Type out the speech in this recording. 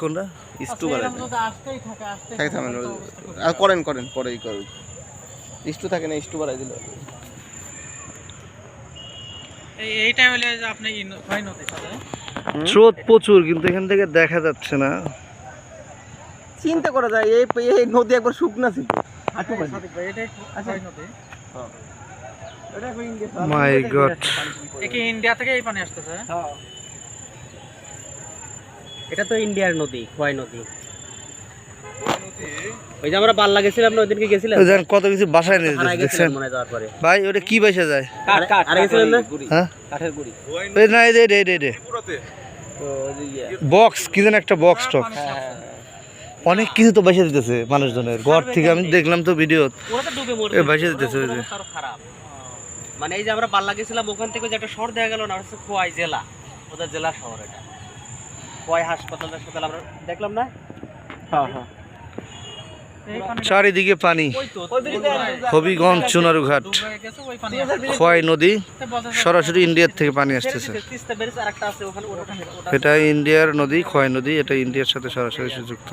কোনটা? আসতেই থাকে, থামেন আর করেন করেন পরেই করুন। ইস্টু থাকে না ইস্টু বাড়াই দিল হয় স্রোত প্রচুর কিন্তু এখান থেকে দেখা যাচ্ছে না। চিন্তা করা যায় এই এই নদী একবার শুকনা ছিল। হয় মাই গড এ কি ইন্ডিয়া থেকে এই পানি আসতেছে? এটা তো ইন্ডিয়ার নদী খোয়াই নদী। ওই যে আমরা পাল্লা গেছিলাম না ওইদিনকে গেছিলাম কত কিছু বাসায় নিয়ে দেখছেন? গেছিলাম মনে হয় যাওয়ার পরে। ভাই ওটা কি বাইসা যায়? কাঠ কাঠ না? হ্যাঁ? কাঠের গুড়ি। এই না এই দে দে দে দে। তো ওই যে ইয়ে। বক্স কি যেন একটা বক্স টক। অনেক কিছু তো বাইসা দিতেছে মানুষজনের। ঘর থেকে আমি দেখলাম তো ভিডিও ওরা তো ডুবে মরে এ বাইসা দিতেছে ওই যে। খারাপ। মানে এই যে আমরা পাল্লা গেছিলাম ওখান থেকে যে একটা শহর দেখা গেল না হচ্ছে খোয়াই জেলা। ওদের জেলা শহর এটা। হাসপাতাল হাসপাতাল আমরা দেখলাম না? হ্যাঁ হ্যাঁ। চারিদিকে পানি। হবিগঞ্জ চুনারু ঘাট ডুবে গেছে, ওই পানি আসছে। খোয়াই নদী সরাসরি ইন্ডিয়ার থেকে পানি আসতেছে। এটা ইন্ডিয়ার নদী খোয়াই নদী এটা ইন্ডিয়ার সাথে সরাসরি যুক্ত